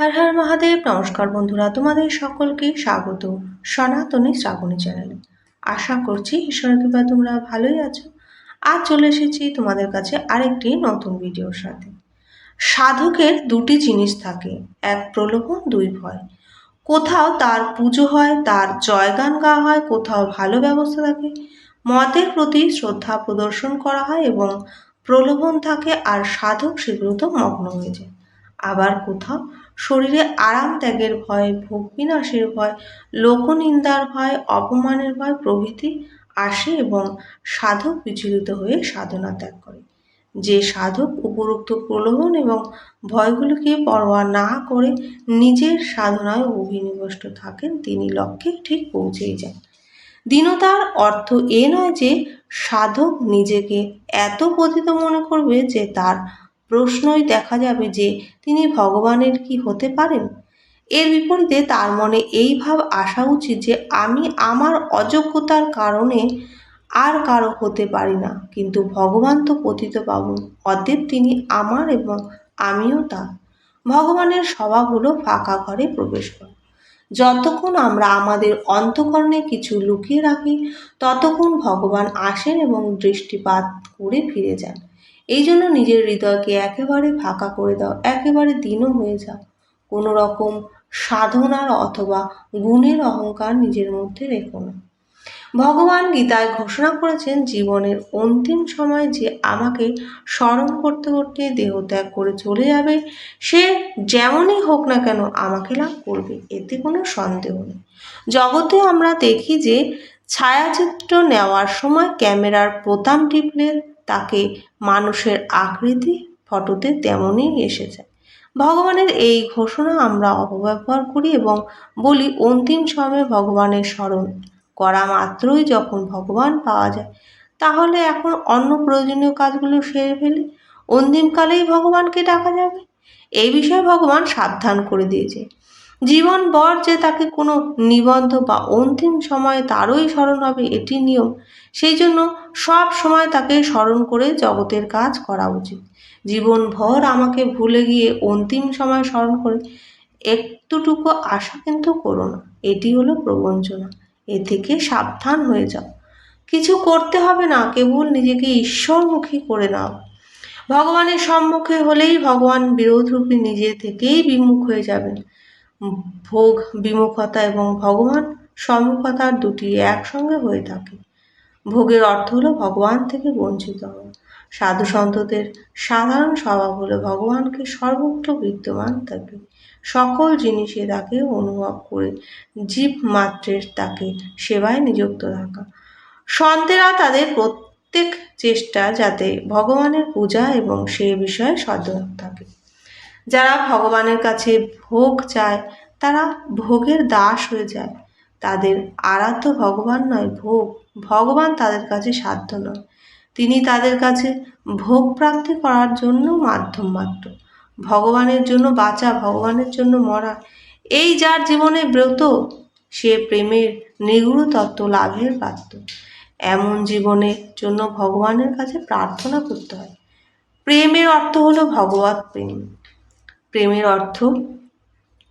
হর হর মহাদেব, নমস্কার বন্ধুরা, তোমাদের সকলকে স্বাগত সনাতনী শ্রাবণী চ্যানেলে। আশা করছি ঈশ্বরের কৃপায় তোমরা ভালোই আছো। আজ চলে এসেছি তোমাদের কাছে আরেকটি নতুন ভিডিওর সাথে। সাধকের দুটি জিনিস থাকে, এক প্রলোভন, দুই ভয়। কোথাও তার পুজো হয়, তার জয়গান গাওয়া হয়, কোথাও ভালো ব্যবস্থা থাকে। মতের প্রতি শ্রদ্ধা প্রদর্শন করা হয় এবং প্রলোভন থাকে আর সাধক সেগুলো তো মগ্ন হয়ে যায়। আবার কোথাও শরীরে আরাম ত্যাগের ভয়, ভোগ বিনাশের ভয়, লোকনিন্দার ভয়, অপমানের ভয় প্রভৃতি আসে এবং সাধক বিচলিত হয়ে সাধনা ত্যাগ করে। যে সাধক উপরোক্ত প্রলোভন এবং ভয়গুলিকে পরোয়া না করে নিজের সাধনায় অভিনিবষ্ট থাকেন, তিনি লক্ষ্যে ঠিক পৌঁছেই যান। দীনতার অর্থ এ নয় যে সাধক নিজেকে এত পতিত মনে করবে যে তার প্রশ্নই দেখা যাবে যে তিনি ভগবানের কি হতে পারেন? এর বিপরীতে তার মনে এই ভাব আসা উচিত যে আমি আমার অযোগ্যতার কারণে আর কারও হতে পারি না। কিন্তু ভগবান তো পতিত পাবন, অতএব তিনি আমার এবং আমিও তা ভগবানের স্বভাব হলো ফাঁকা ঘরে প্রবেশ করা। যতক্ষণ আমরা আমাদের অন্তকরণে কিছু লুকিয়ে রাখি, ততক্ষণ ভগবান আসেন এবং দৃষ্টিপাত করে ফিরে যান। এই জন্য নিজের হৃদয়কে একেবারে ফাঁকা করে দাও, একেবারে দীনও হয়ে যাও। কোনো রকম সাধনার অথবা গুণের অহংকার নিজের মধ্যে রেখো না। ভগবান গীতায় ঘোষণা করেছেন, জীবনের অন্তিম সময় যে আমাকে স্মরণ করতে করতে দেহত্যাগ করে চলে যাবে, সে যেমনই হোক না কেন আমাকে লাভ করবে, এতে কোনো সন্দেহ নেই। জগতে আমরা দেখি যে, ছায়াচিত্র নেওয়ার সময় ক্যামেরার বোতাম টিপলে তাকে মানুষের আকৃতি ফটোতে তেমনই এসে যায় ভগবানের এই ঘোষণা আমরা অপব্যবহার করি এবং বলি, অন্তিম সময়ে ভগবানের স্মরণ করা মাত্রই যখন ভগবান পাওয়া যায়, তাহলে এখন অন্য প্রয়োজনীয় কাজগুলো সেরে ফেলে। অন্তিমকালেই ভগবানকে ডাকা যাবে। এই বিষয়ে ভগবান সাবধান করে দিয়েছে। জীবন বর যে তাকে কোনো নিবন্ধ বা অন্তিম সময়ে তারই স্মরণ হবে এটি নিয়ম, সেই জন্য সব সময় তাকে স্মরণ করে জগতের কাজ করা উচিত। জীবন ভর আমাকে ভুলে গিয়ে অন্তিম সময় স্মরণ করে একটুটুকু আশা কিন্তু করো না, এটি হলো প্রবঞ্চনা। এ থেকে সাবধান হয়ে যাও। কিছু করতে হবে না, কেবল নিজেকে ঈশ্বরমুখী করে নাও। ভগবানের সম্মুখে হলেই ভগবান বিরোধরূপী নিজে থেকেই বিমুখ হয়ে যাবেন। ভোগ, বিমুখতা এবং ভগবান সম্মুখতার দুটি একসঙ্গে হয়ে থাকে। ভোগের অর্থ হলো ভগবান থেকে বঞ্চিত হওয়া। সাধু সন্তদের সাধারণ স্বভাব হলো ভগবানকে সর্বত্র বিদ্যমান থাকে। সকল জিনিসে তাকে অনুভব করে জীব মাত্রের তাকে সেবায় নিযুক্ত থাকা। সন্তেরা তাদের প্রত্যেক চেষ্টা যাতে ভগবানের পূজা এবং সে বিষয়ে সচেতন থাকে। যারা ভগবানের কাছে ভোগ চায়, তারা ভোগের দাস হয়ে যায়। তাদের আরাধ্য ভগবান নয়, ভোগ। ভগবান তাদের কাছে সাধ্য নয়। তিনি তাদের কাছে ভোগ প্রাপ্তি করার জন্য মাধ্যম মাত্র। ভগবানের জন্য বাঁচা, ভগবানের জন্য মরা, এই যার জীবনে ব্রত, সে প্রেমের নিগুড় তত্ত্ব লাভের পাত্র। এমন জীবনের জন্য ভগবানের কাছে প্রার্থনা করতে হয়। প্রেমের অর্থ হলো ভগবত প্রেম। প্রেমের অর্থ?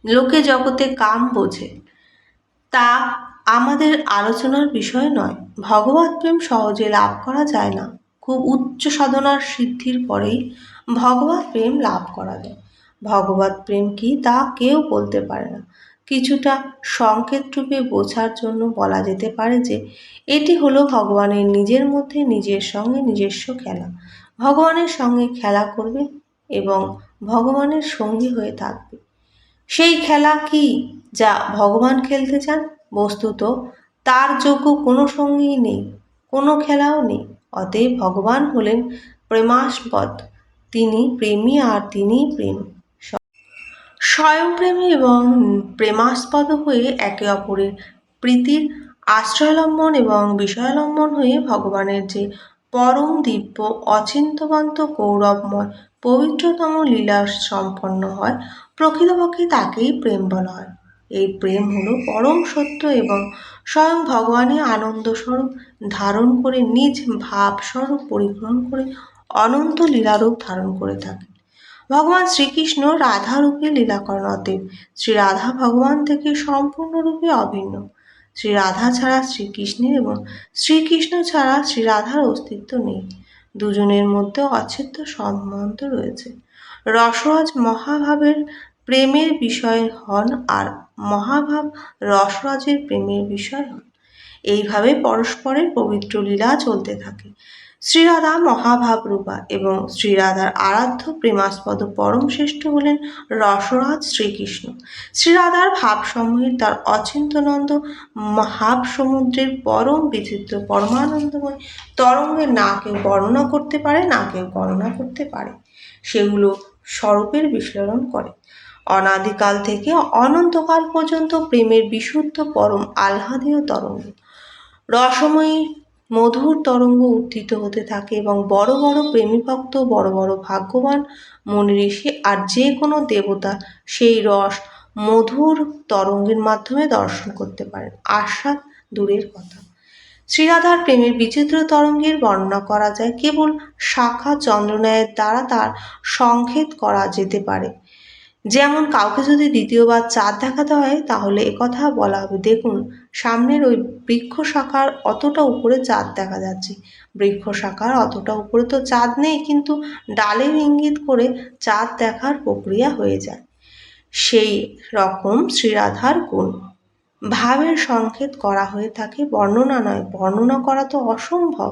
লোকে জগতে কাম বোঝে। তা আমাদের আলোচনার বিষয় নয়। ভগবত প্রেম সহজে লাভ করা যায় না। খুব উচ্চ সাধনার সিদ্ধির পরেই ভগবত প্রেম লাভ করা যায়। ভগবত প্রেম কি তা কেউ বলতে পারে না। কিছুটা সংকেত রূপে বোঝার জন্য বলা যেতে পারে যে, এটি হলো ভগবানের নিজের মধ্যে নিজের সঙ্গে নিজস্ব খেলা। ভগবানের সঙ্গে খেলা করবে এবং ভগবানের সঙ্গী হয়ে থাকবে। সেই খেলা কি যা ভগবান খেলতে চান? বস্তুত তার যোগ্য কোনো সঙ্গী নেই, কোনো খেলাও নেই। অতএব ভগবান হলেন প্রেমাস্পদ, তিনি প্রেমী আর তিনি প্রেম। স্বয়ংপ্রেমী এবং প্রেমাস্পদ হয়ে একে অপরের প্রীতির আশ্রয়লম্বন এবং বিষয়ালম্বন হয়ে ভগবানের যে পরম দিব্য, অচিন্তবন্ত গৌরবময় পবিত্রতম লীলা সম্পন্ন হয়, প্রকৃতপক্ষে তাকেই প্রেম বলা হয়। এই প্রেম হলো পরম সত্য এবং স্বয়ং ভগবানের আনন্দস্বরূপ ধারণ করে নিজ ভাবস্বরূপ পরিগ্রহণ করে অনন্ত লীলারূপ ধারণ করে থাকে। ভগবান শ্রীকৃষ্ণ রাধারূপে লীলা অতএব শ্রী রাধা ভগবান থেকে সম্পূর্ণরূপে অভিন্ন। শ্রী রাধা ছাড়া শ্রীকৃষ্ণের এবং শ্রীকৃষ্ণ ছাড়া শ্রী রাধার অস্তিত্ব নেই। দুজনের মধ্যে অচ্ছেদ্য সম্বন্ধ রয়েছে। রসরাজ মহাভাবের প্রেমের বিষয় হন আর মহাভাব রসরাজের প্রেমের বিষয় হন। এইভাবে পরস্পরের পবিত্র লীলা চলতে থাকে। শ্রীরাধা মহাভাব রূপা এবং শ্রীরাধার আরাধ্য প্রেমাস্পদ পরম শ্রেষ্ঠ হলেন রসরাজ শ্রীকৃষ্ণ। শ্রীরাধার ভাবসমূহের তার অচিন্তনন্দ ভাব সমুদ্রের পরম বিচিত্র পরমানন্দময় তরঙ্গে না কেউ বর্ণনা করতে পারে, না কেউ গণনা করতে পারে। সেগুলো স্বরূপের বিশ্লেষণ করে। অনাদিকাল থেকে অনন্তকাল পর্যন্ত প্রেমের বিশুদ্ধ পরম আহ্লাদীয় তরঙ্গ। রসময়ী মধুর তরঙ্গ উত্থিত হতে থাকে এবং বড় বড় প্রেমীভক্ত, বড় বড় ভাগ্যবান মনি ঋষি আর যে কোনো দেবতা সেই রস মধুর তরঙ্গের মাধ্যমে দর্শন করতে পারেন। আস্বাদ দূরের কথা। শ্রীরাধার প্রেমের বিচিত্র তরঙ্গের বর্ণনা করা যায়। কেবল শাখা চন্দ্রনয়ের দ্বারা তার সংক্ষেপ করা যেতে পারে। যেমন কাউকে যদি দ্বিতীয়বার চাঁদ দেখাতে হয়, তাহলে একথা বলা হবে। দেখুন সামনের ওই বৃক্ষ শাখার অতটা উপরে চাঁদ দেখা যাচ্ছে। বৃক্ষ শাখার অতটা উপরে তো চাঁদ নেই, কিন্তু ডালের ইঙ্গিত করে চাঁদ দেখার প্রক্রিয়া হয়ে যায়। সেই রকম শ্রীরাধার গুণ। ভাবের সংকেত করা হয়ে থাকে বর্ণনা নয়, বর্ণনা করা তো অসম্ভব।